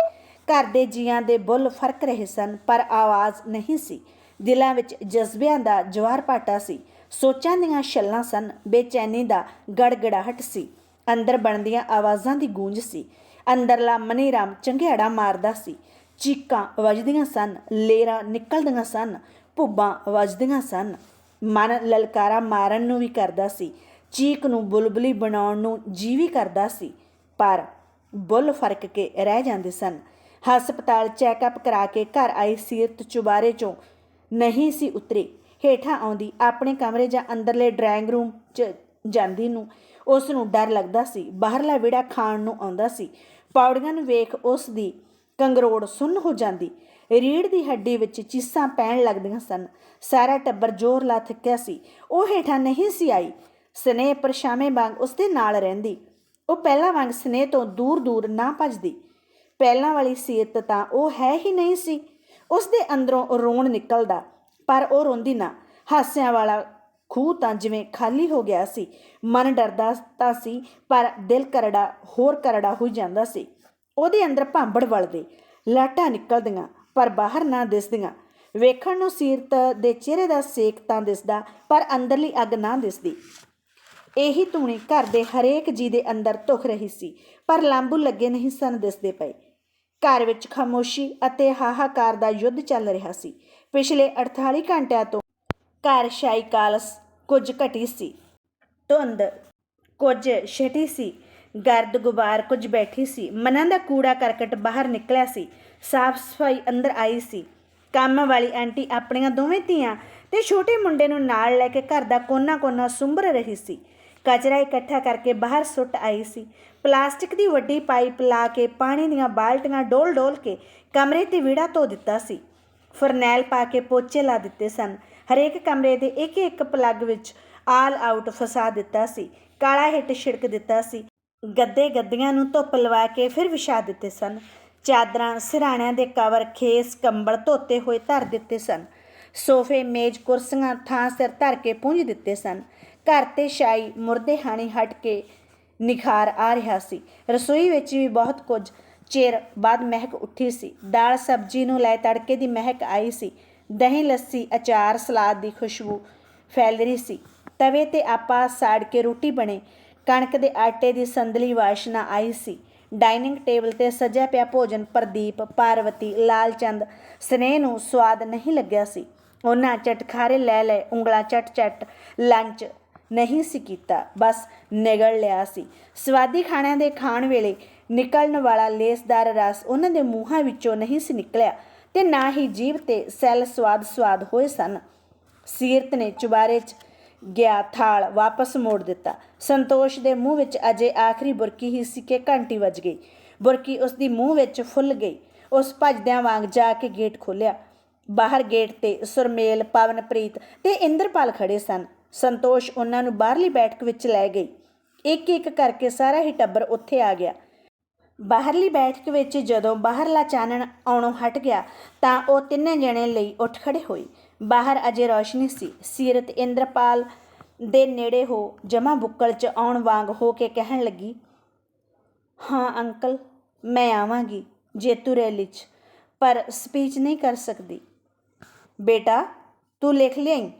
ਘਰ ਦੇ ਜੀਆਂ ਦੇ ਬੁੱਲ ਫ਼ਰਕ ਰਹੇ ਸਨ, ਪਰ ਆਵਾਜ਼ ਨਹੀਂ ਸੀ। ਦਿਲਾਂ ਵਿੱਚ ਜਜ਼ਬਿਆਂ ਦਾ ਜਵਾਰ ਭਾਟਾ ਸੀ। ਸੋਚਾਂ ਦੀਆਂ ਛੱਲਾਂ ਸਨ, ਬੇਚੈਨੀ ਦਾ ਗੜਗੜਾਹਟ ਸੀ। ਅੰਦਰ ਬਣਦੀਆਂ ਆਵਾਜ਼ਾਂ ਦੀ ਗੂੰਜ ਸੀ। ਅੰਦਰਲਾ ਮਨੀਰਾਮ ਚੰਗਿਆੜਾ ਮਾਰਦਾ ਸੀ। ਚੀਕਾਂ ਵੱਜਦੀਆਂ ਸਨ, ਲੇਰਾਂ ਨਿਕਲਦੀਆਂ ਸਨ, ਭੁੱਬਾਂ ਵੱਜਦੀਆਂ ਸਨ। ਮਨ ਲਲਕਾਰਾ ਮਾਰਨ ਨੂੰ ਵੀ ਕਰਦਾ ਸੀ। ਚੀਕ ਨੂੰ ਬੁਲਬੁਲੀ ਬਣਾਉਣ ਨੂੰ ਜੀ ਵੀ ਕਰਦਾ ਸੀ। ਪਰ ਬੁੱਲ ਫ਼ਰਕ ਕੇ ਰਹਿ ਜਾਂਦੇ ਸਨ। ਹਸਪਤਾਲ ਚੈੱਕਅਪ ਕਰਾ ਕੇ ਘਰ ਆਈ ਸੀਰਤ ਚੁਬਾਰੇ ਚੋਂ ਨਹੀਂ ਸੀ ਉਤਰੀ। ਹੇਠਾਂ ਆਉਂਦੀ ਆਪਣੇ ਕਮਰੇ ਜਾਂ ਅੰਦਰਲੇ ਡਰਾਇੰਗ ਰੂਮ 'ਚ ਜਾਂਦੀ ਨੂੰ ਉਸ ਨੂੰ ਡਰ ਲੱਗਦਾ ਸੀ। ਬਾਹਰਲਾ ਵਿੜਾ ਖਾਣ ਨੂੰ ਆਉਂਦਾ ਸੀ। ਪੌੜੀਆਂ ਨੂੰ ਵੇਖ ਉਸ ਦੀ ਕੰਗਰੋੜ ਸੁੰਨ ਹੋ ਜਾਂਦੀ। ਰੀੜ ਦੀ ਹੱਡੀ ਵਿੱਚ ਚੀਸਾਂ ਪੈਣ ਲੱਗਦੀਆਂ ਸਨ। ਸਾਰਾ ਟੱਬਰ ਜ਼ੋਰ ਲਾ ਥੱਕਿਆ ਸੀ। ਉਹ ਹੇਠਾਂ ਨਹੀਂ ਸੀ ਆਈ। ਸਨੇਹ ਪਰਛਾਵੇਂ ਵਾਂਗ ਉਸਦੇ ਨਾਲ ਰਹਿੰਦੀ। ਉਹ ਪਹਿਲਾਂ ਵਾਂਗ ਸਨੇਹ ਤੋਂ ਦੂਰ ਦੂਰ ਨਾ ਭੱਜਦੀ। ਪਹਿਲਾਂ ਵਾਲੀ ਸੀਰਤ ਤਾਂ ਉਹ ਹੈ ਹੀ ਨਹੀਂ ਸੀ। ਉਸ ਦੇ ਅੰਦਰੋਂ ਰੋਣ ਨਿਕਲਦਾ, ਪਰ ਉਹ ਰੋਂਦੀ ਨਾ। ਹਾਸਿਆਂ ਵਾਲਾ ਖੂਹ ਤਾਂ ਜਿਵੇਂ ਖਾਲੀ ਹੋ ਗਿਆ ਸੀ। ਮਨ ਡਰਦਾ ਤਾਂ ਸੀ, ਪਰ ਦਿਲ ਕਰੜਾ, ਹੋਰ ਕਰੜਾ ਹੋਈ ਜਾਂਦਾ ਸੀ। ਉਹਦੇ ਅੰਦਰ ਭਾਂਬੜ ਵਲਦੇ, ਲਾਟਾਂ ਨਿਕਲਦੀਆਂ, ਪਰ ਬਾਹਰ ਨਾ ਦਿਸਦੀਆਂ। ਵੇਖਣ ਨੂੰ ਸੀਰਤ ਦੇ ਚਿਹਰੇ ਦਾ ਸੇਕ ਤਾਂ ਦਿਸਦਾ, ਪਰ ਅੰਦਰਲੀ ਅੱਗ ਨਾ ਦਿਸਦੀ। ਇਹੀ ਧੂਣੀ ਘਰ ਦੇ ਹਰੇਕ ਜੀ ਦੇ ਅੰਦਰ ਧੁਖ ਰਹੀ ਸੀ, ਪਰ ਲਾਂਬੂ ਲੱਗੇ ਨਹੀਂ ਸਨ ਦਿਸਦੇ ਪਏ। ਘਰ ਵਿੱਚ ਖਾਮੋਸ਼ੀ ਅਤੇ ਹਾਹਾਕਾਰ ਦਾ ਯੁੱਧ ਚੱਲ ਰਿਹਾ ਸੀ। ਪਿਛਲੇ 48 ਘੰਟਿਆਂ ਤੋਂ ਘਰ ਸ਼ਾਈ ਕਾਲਸ ਕੁਝ ਘਟੀ ਸੀ। ਧੁੰਦ ਕੁਝ ਛਟੀ ਸੀ। ਗਰਦ ਗੁਬਾਰ ਕੁਝ ਬੈਠੀ ਸੀ। ਮਨਾਂ ਦਾ ਕੂੜਾ ਕਰਕਟ ਬਾਹਰ ਨਿਕਲਿਆ ਸੀ। ਸਾਫ਼ ਸਫ਼ਾਈ ਅੰਦਰ ਆਈ ਸੀ। ਕੰਮ ਵਾਲੀ ਆਂਟੀ ਆਪਣੀਆਂ ਦੋਵੇਂ ਧੀਆਂ ਤੇ ਛੋਟੇ ਮੁੰਡੇ ਨੂੰ ਨਾਲ ਲੈ ਕੇ ਘਰ ਦਾ ਕੋਨਾ-ਕੋਨਾ ਸੁੰਬਰ ਰਹੀ ਸੀ। ਕਚਰਾ ਇਕੱਠਾ ਕਰਕੇ ਬਾਹਰ ਸੁੱਟ ਆਈ ਸੀ। ਪਲਾਸਟਿਕ ਦੀ ਵੱਡੀ ਪਾਈਪ ਲਾ ਕੇ ਪਾਣੀ ਦੀਆਂ ਬਾਲਟੀਆਂ ਡੋਲ-ਡੋਲ ਕੇ ਕਮਰੇ ਤੇ ਵਿੜਾ ਧੋ ਦਿੱਤਾ ਸੀ। ਫਰਨੈਲ ਪਾ ਕੇ ਪੋਚੇ ਲਾ ਦਿੱਤੇ ਸਨ। ਹਰੇਕ ਕਮਰੇ ਦੇ ਇੱਕ ਇੱਕ ਪਲੱਗ ਵਿੱਚ ਆਲ ਆਊਟ ਫਸਾ ਦਿੱਤਾ ਸੀ। ਕਾਲਾ ਹਿੱਟ ਛਿੜਕ ਦਿੱਤਾ ਸੀ। ਗੱਦੇ ਗੱਦੀਆਂ ਨੂੰ ਧੁੱਪ ਲਵਾ ਕੇ ਫਿਰ ਵਿਛਾ ਦਿੱਤੇ ਸਨ। ਚਾਦਰਾਂ, ਸਿਰਾਣਿਆਂ ਦੇ ਕਵਰ, ਖੇਸ, ਕੰਬਲ ਧੋਤੇ ਹੋਏ ਧਰ ਦਿੱਤੇ ਸਨ। ਸੋਫੇ, ਮੇਜ਼, ਕੁਰਸੀਆਂ, ਥਾਂ ਸਿਰ ਧਰ ਕੇ ਪੁੰਝ ਦਿੱਤੇ ਸਨ। ਘਰ ਤੇ ਸ਼ਾਈ ਮੁਰਦੇ ਹਾਣੀ ਹਟ ਕੇ ਨਿਖਾਰ ਆ ਰਿਹਾ ਸੀ। ਰਸੋਈ ਵਿੱਚ ਵੀ ਬਹੁਤ ਕੁਝ ਚਿਰ ਬਾਅਦ ਮਹਿਕ ਉੱਠੀ ਸੀ। ਦਾਲ, ਸਬਜ਼ੀ ਨੂੰ ਲੈ ਤੜਕੇ ਦੀ ਮਹਿਕ ਆਈ ਸੀ। ਦਹੀਂ, ਲੱਸੀ, ਅਚਾਰ, ਸਲਾਦ ਦੀ ਖੁਸ਼ਬੂ ਫੈਲ ਰਹੀ ਸੀ। ਤਵੇ ਤੇ ਆਪਾ ਸਾੜ ਕੇ ਰੋਟੀ ਬਣੇ। ਕਣਕ ਦੇ ਆਟੇ ਦੀ ਸੰਦਲੀ ਵਾਸ਼ਨਾ ਆਈ ਸੀ। ਡਾਈਨਿੰਗ ਟੇਬਲ ਤੇ ਸਜਿਆ ਪਿਆ ਭੋਜਨ ਪ੍ਰਦੀਪ, ਪਾਰਵਤੀ, ਲਾਲਚੰਦ ਸਨੇਹ ਨੂੰ ਸਵਾਦ ਨਹੀਂ ਲੱਗਿਆ ਸੀ। ਉਹਨਾਂ ਚਟਖਾਰੇ ਲੈ ਲੈ ਉਂਗਲਾਂ ਚਟ ਚਟ ਲੰਚ ਨਹੀਂ ਸੀ ਕੀਤਾ। ਬਸ ਨਿਗਲ ਲਿਆ ਸੀ। ਸਵਾਦੀ ਖਾਣਿਆਂ ਦੇ ਖਾਣ ਵੇਲੇ ਨਿਕਲਣ ਵਾਲਾ ਲੇਸਦਾਰ ਰਸ ਉਹਨਾਂ ਦੇ ਮੂੰਹਾਂ ਵਿੱਚੋਂ ਨਹੀਂ ਸੀ ਨਿਕਲਿਆ ਤੇ ਨਾ ਹੀ ਜੀਭ ਤੇ ਸੈਲ ਸਵਾਦ ਸਵਾਦ ਹੋਏ ਸਨ। ਸੀਰਤ ਨੇ ਚੁਬਾਰੇ 'ਚ ਗਿਆ ਥਾਲ ਵਾਪਸ ਮੋੜ ਦਿੱਤਾ। ਸੰਤੋਸ਼ ਦੇ ਮੂੰਹ ਵਿੱਚ ਅਜੇ ਆਖਰੀ ਬੁਰਕੀ ਹੀ ਸੀ ਕਿ ਘੰਟੀ ਵੱਜ ਗਈ। ਬੁਰਕੀ ਉਸ ਦੀ ਮੂੰਹ ਵਿੱਚ ਫੁੱਲ ਗਈ। ਉਸ ਭੱਜਦਿਆਂ ਵਾਂਗ ਜਾ ਕੇ ਗੇਟ ਖੋਲ੍ਹਿਆ। ਬਾਹਰ ਗੇਟ ਤੇ ਸੁਰਮੇਲ, ਪਵਨਪ੍ਰੀਤ ਤੇ ਇੰਦਰਪਾਲ ਖੜੇ ਸਨ। ਸੰਤੋਸ਼ ਉਹਨਾਂ ਨੂੰ ਬਾਹਰਲੀ ਬੈਠਕ ਵਿੱਚ ਲੈ ਗਈ। ਇੱਕ ਇੱਕ ਕਰਕੇ ਸਾਰਾ ਹੀ ਟੱਬਰ ਉੱਥੇ ਆ ਗਿਆ। ਬਾਹਰਲੀ ਬੈਠਕ ਵਿੱਚ ਜਦੋਂ ਬਾਹਰਲਾ ਚਾਨਣ ਆਉਣੋਂ ਹਟ ਗਿਆ, ਤਾਂ ਉਹ ਤਿੰਨੇ ਜਣੇ ਲਈ ਉੱਠ ਖੜੇ ਹੋਏ। ਬਾਹਰ ਅਜੇ ਰੌਸ਼ਨੀ ਸੀ। ਸੀਰਤ, ਇੰਦਰਪਾਲ ਦੇ ਨੇੜੇ ਹੋ ਜਮਾ ਬੁੱਕਲ 'ਚ ਆਉਣ ਵਾਂਗ ਹੋ ਕੇ ਕਹਿਣ ਲੱਗੀ, ਹਾਂ ਅੰਕਲ, ਮੈਂ ਆਵਾਂਗੀ ਜੇਤੂ ਰੈਲੀ 'ਚ, ਪਰ ਸਪੀਚ ਨਹੀਂ ਕਰ ਸਕਦੀ। ਬੇਟਾ, ਤੂੰ ਲਿਖ ਲਿਆਈ,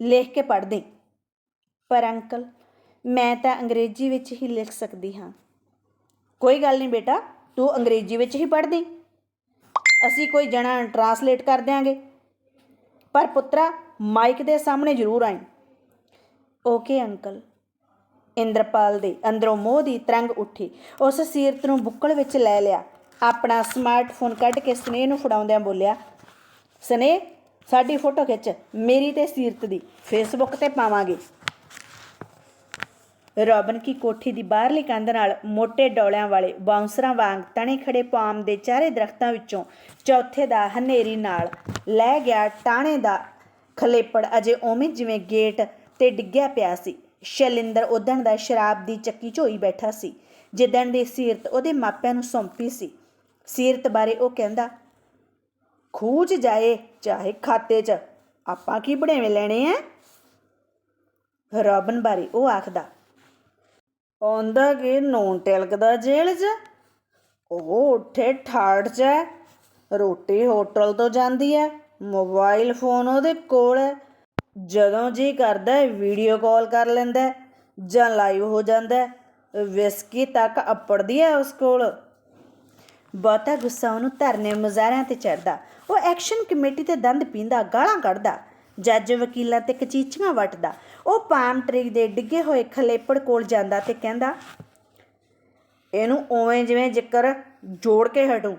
ਲਿਖ ਕੇ ਪੜ੍ਹ ਦੇ ਪਰ ਅੰਕਲ, ਮੈਂ ਤਾਂ ਅੰਗਰੇਜ਼ੀ ਵਿੱਚ ਹੀ ਲਿਖ ਸਕਦੀ ਹਾਂ। ਕੋਈ ਗੱਲ ਨਹੀਂ ਬੇਟਾ, ਤੂੰ ਅੰਗਰੇਜ਼ੀ ਵਿੱਚ ਹੀ ਪੜ੍ਹਦੀ। ਅਸੀਂ ਕੋਈ ਜਣਾ ਟਰਾਂਸਲੇਟ ਕਰ ਦਿਆਂਗੇ। ਪਰ ਪੁੱਤਰਾ ਮਾਈਕ ਦੇ ਸਾਹਮਣੇ ਜ਼ਰੂਰ ਆਈ। Okay uncle. ਇੰਦਰਪਾਲ ਦੇ ਅੰਦਰੋਂ ਮੋਹ ਦੀ ਤਰੰਗ ਉੱਠੀ। ਉਸ ਸੀਰਤ ਨੂੰ ਬੁੱਕਲ ਵਿੱਚ ਲੈ ਲਿਆ। ਆਪਣਾ ਸਮਾਰਟਫੋਨ ਕੱਢ ਕੇ ਸਨੇਹ ਨੂੰ ਫੜਾਉਂਦਿਆਂ ਬੋਲਿਆ, ਸਨੇਹ, ਸਾਡੀ ਫੋਟੋ ਖਿੱਚ। ਮੇਰੀ ਤੇ ਸੀਰਤ ਦੀ। ਫੇਸਬੁੱਕ ਤੇ ਪਾਵਾਂਗੇ। ਰੋਬਨ ਕੀ ਕੋਠੀ ਦੀ ਬਾਹਰਲੀ ਕੰਧ ਨਾਲ ਮੋٹے ਡੌਲਿਆਂ ਵਾਲੇ ਬਾਉਂਸਰਾਂ ਵਾਂਗ ਤਣੇ ਖੜੇ ਪਾਮ ਦੇ ਚਾਰੇ ਦਰਖਤਾਂ ਵਿੱਚੋਂ ਚੌਥੇ ਦਾ ਹਨੇਰੀ ਨਾਲ ਲੈ ਗਿਆ ਟਾਣੇ ਦਾ ਖਲੇਪੜ। ਅਜੇ ਉਵੇਂ ਜਿਵੇਂ ਗੇਟ ਤੇ ਡਿੱਗਿਆ ਪਿਆ ਸੀ, ਸ਼ੈਲਿੰਦਰ ਉਦਣ ਦਾ ਸ਼ਰਾਬ ਦੀ ਚੱਕੀ ਝੋਈ ਬੈਠਾ ਸੀ, ਜਿੱਦਣ ਦੀ ਸੀਰਤ ਉਹਦੇ ਮਾਪਿਆਂ ਨੂੰ ਸੌਂਪੀ ਸੀ। ਸੀਰਤ ਬਾਰੇ ਉਹ ਕਹਿੰਦਾ ਖੂਹ 'ਚ ਜਾਏ, ਚਾਹੇ ਖਾਤੇ 'ਚ। ਆਪਾਂ ਕੀ ਬੜੇਵੇਂ ਲੈਣੇ ਐ? ਰੋਬਨ ਬਾਰੇ ਉਹ ਆਖਦਾ ਆਉਂਦਾ ਕਿ ਨੌਨ ਟਿਲਕਦਾ ਜੇਲ੍ਹ 'ਚ? ਉਹ ਉੱਠੇ ਠਾੜ 'ਚ ਹੈ। ਰੋਟੀ ਹੋਟਲ ਤੋਂ ਜਾਂਦੀ ਹੈ। ਮੋਬਾਈਲ ਫੋਨ ਉਹਦੇ ਕੋਲ ਹੈ। ਜਦੋਂ ਜੀ ਕਰਦਾ ਹੈ, ਵੀਡੀਓ ਕਾਲ ਕਰ ਲੈਂਦਾ ਹੈ ਜਾਂ ਲਾਈਵ ਹੋ ਜਾਂਦਾ ਹੈ। ਵਿਸਕੀ ਤੱਕ ਅੱਪੜਦੀ ਹੈ ਉਸ ਕੋਲ। ਬਹੁਤਾ ਗੁੱਸਾ ਉਹਨੂੰ ਧਰਨੇ ਮੁਜ਼ਾਹਰਿਆਂ ਤੇ ਚੜਦਾ ਉਹ ਐਕਸ਼ਨ ਕਮੇਟੀ ਤੇ ਦੰਦ ਪੀਂਦਾ, ਗਾਲਾਂ ਕੱਢਦਾ। ਜੱਜ ਵਕੀਲਾਂ ਤੇ ਕਚੀਚੀਆਂ ਵੱਟਦਾ। ਉਹ ਪਾਮ ਟਰੀ ਦੇ ਡਿੱਗੇ ਹੋਏ ਖਲੇਪੜ ਕੋਲ ਜਾਂਦਾ ਤੇ ਕਹਿੰਦਾ, ਇਹਨੂੰ ਉਵੇਂ ਜਿਵੇਂ ਜ਼ਿਕਰ ਜੋੜ ਕੇ ਹਟੂ।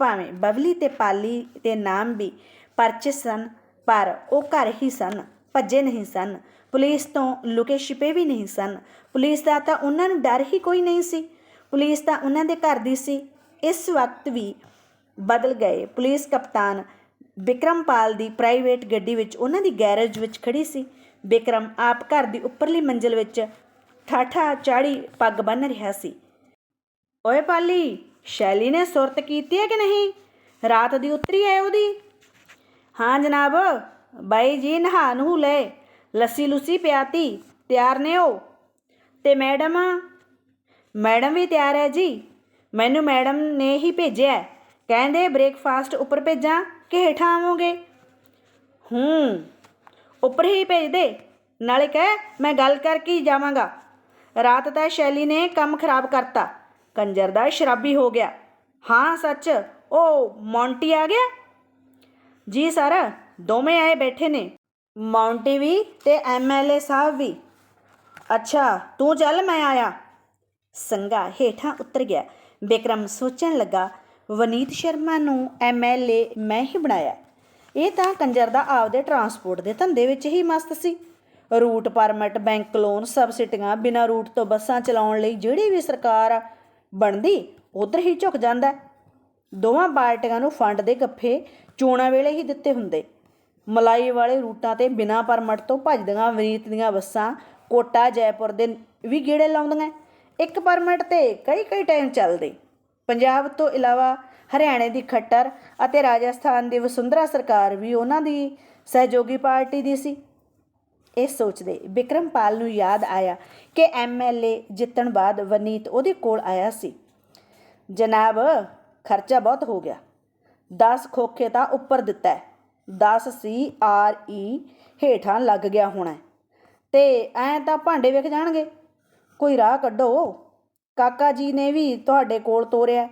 ਭਾਵੇਂ ਬਬਲੀ ਤੇ ਪਾਲੀ ਤੇ ਨਾਮ ਵੀ ਪਰਚੇ ਸਨ, ਪਰ ਉਹ ਘਰ ਹੀ ਸਨ, ਭੱਜੇ ਨਹੀਂ ਸਨ। ਪੁਲਿਸ ਤੋਂ ਲੁਕੇ ਛਿਪੇ ਵੀ ਨਹੀਂ ਸਨ। ਪੁਲਿਸ ਦਾ ਤਾਂ ਉਹਨਾਂ ਨੂੰ ਡਰ ਹੀ ਕੋਈ ਨਹੀਂ ਸੀ। ਪੁਲਿਸ ਤਾਂ ਉਹਨਾਂ ਦੇ ਘਰ ਦੀ ਸੀ। ਇਸ ਵਕਤ ਵੀ ਬਦਲ ਗਏ। ਪੁਲਿਸ ਕਪਤਾਨ ਬਿਕਰਮਪਾਲ ਦੀ ਪ੍ਰਾਈਵੇਟ ਗੱਡੀ ਵਿੱਚ ਉਹਨਾਂ ਦੀ ਗੈਰੇਜ ਵਿੱਚ ਖੜੀ ਸੀ। ਬਿਕਰਮ ਆਪ ਘਰ ਦੀ ਉੱਪਰਲੀ ਮੰਜ਼ਲ ਵਿੱਚ ਠਾਠਾ ਚਾੜੀ ਪੱਗ ਬੰਨ ਰਿਹਾ ਸੀ। ਓਏ ਪਾਲੀ, ਸ਼ੈਲੀ ਨੇ ਸੁਰਤ ਕੀਤੀ ਹੈ ਕਿ ਨਹੀਂ? ਰਾਤ ਦੀ ਉਤਰੀ ਹੈ ਉਹਦੀ। ਹਾਂ ਜਨਾਬ, ਬਾਈ ਜੀ ਨਹਾ ਨੂੰ ਲੈ। ਲੱਸੀ ਲੁੱਸੀ ਪਿਆਤੀ, ਤਿਆਰ ਨੇ ਉਹ। ਤੇ ਮੈਡਮ? ਮੈਡਮ ਵੀ ਤਿਆਰ ਹੈ ਜੀ। ਮੈਨੂੰ ਮੈਡਮ ਨੇ ਹੀ ਭੇਜਿਆ। ਕਹਿੰਦੇ ਬ੍ਰੇਕਫਾਸਟ ਉੱਪਰ ਭੇਜਾਂ। ਕਿ ਹੇਠਾਂ ਆਵੋਗੇ? ਹੂੰ, ਉੱਪਰ ਹੀ ਭੇਜ ਦੇ। ਨਾਲੇ ਕਹਿ, ਮੈਂ ਗੱਲ ਕਰਕੇ ਹੀ ਜਾਵਾਂਗਾ। ਰਾਤ ਤਾਂ ਸ਼ੈਲੀ ਨੇ ਕੰਮ ਖਰਾਬ ਕਰਤਾ। ਕੰਜਰ ਦਾ ਸ਼ਰਾਬੀ ਹੋ ਗਿਆ। ਹਾਂ, ਸੱਚ, ਉਹ ਮੌਂਟੀ ਆ ਗਿਆ? ਜੀ ਸਰ, ਦੋਵੇਂ ਆਏ ਬੈਠੇ ਨੇ। ਮੌਂਟੀ ਵੀ ਤੇ ਐਮਐਲਏ ਸਾਹਿਬ ਵੀ। ਅੱਛਾ, ਤੂੰ ਚੱਲ, ਮੈਂ ਆਇਆ। ਸੰਗਾ ਹੇਠਾਂ ਉਤਰ ਗਿਆ। ਬਿਕਰਮ ਸੋਚਣ ਲੱਗਾ ਵਨੀਤ ਸ਼ਰਮਾ ਨੂੰ ਐਮਐਲਏ ਮੈਂ ਹੀ ਬਣਾਇਆ। ਇਹ ਤਾਂ ਕੰਜਰ ਦਾ ਆਪਦੇ ਟਰਾਂਸਪੋਰਟ ਦੇ ਧੰਦੇ ਵਿੱਚ ਹੀ ਮਸਤ ਸੀ। ਰੂਟ ਪਰਮਿਟ, ਬੈਂਕ ਲੋਨ, ਸਬਸਿਡੀਆਂ ਬਿਨਾਂ ਰੂਟ ਤੋਂ ਬੱਸਾਂ ਚਲਾਉਣ ਲਈ ਜਿਹੜੀ ਵੀ ਸਰਕਾਰ ਬਣਦੀ, ਉਧਰ ਹੀ ਝੁਕ ਜਾਂਦਾ ਦੋਵਾਂ ਪਾਰਟੀਆਂ ਨੂੰ ਫੰਡ ਦੇ ਗੱਫੇ ਚੋਣਾਂ ਵੇਲੇ ਹੀ ਦਿੱਤੇ ਹੁੰਦੇ। ਮਲਾਈ ਵਾਲੇ ਰੂਟਾਂ ਤੇ ਬਿਨਾਂ ਪਰਮਿਟ ਤੋਂ ਭੱਜਦੀਆਂ ਵਨੀਤ ਦੀਆਂ ਬੱਸਾਂ ਕੋਟਾ, ਜੈਪੁਰ ਦੇ ਵੀ ਗੇੜੇ ਲਾਉਂਦੀਆਂ। ਇੱਕ ਪਰਮਿਟ ਤੇ ਕਈ ਕਈ ਟਾਈਮ ਚੱਲਦੇ। ਪੰਜਾਬ ਤੋਂ ਇਲਾਵਾ ਹਰਿਆਣੇ ਦੀ ਖੱਟਰ ਅਤੇ ਰਾਜਸਥਾਨ ਦੀ ਵਸੁੰਧਰਾ ਸਰਕਾਰ ਵੀ ਉਹਨਾਂ ਦੀ ਸਹਿਯੋਗੀ ਪਾਰਟੀ ਦੀ ਸੀ। ਇਹ ਸੋਚਦੇ ਵਿਕਰਮਪਾਲ ਨੂੰ ਯਾਦ ਆਇਆ ਕਿ ਐਮਐਲਏ ਜਿੱਤਣ ਬਾਅਦ ਵਨੀਤ ਉਹਦੇ ਕੋਲ ਆਇਆ ਸੀ। ਜਨਾਬ, ਖਰਚਾ ਬਹੁਤ ਹੋ ਗਿਆ। 10 ਖੋਖੇ ਤਾਂ ਉੱਪਰ ਦਿੱਤਾ ਹੈ। 10 ਸੀ ਆਰ ਈ ਹੇਠਾਂ ਲੱਗ ਗਿਆ ਹੋਣਾ ਹੈ। ਤੇ ਐਂ ਤਾਂ ਭਾਂਡੇ ਵਿਕ ਜਾਣਗੇ। ਕੋਈ ਰਾਹ ਕੱਢੋ। ਕਾਕਾ ਜੀ ਨੇ ਵੀ ਤੁਹਾਡੇ ਕੋਲ ਤੋਰਿਆ।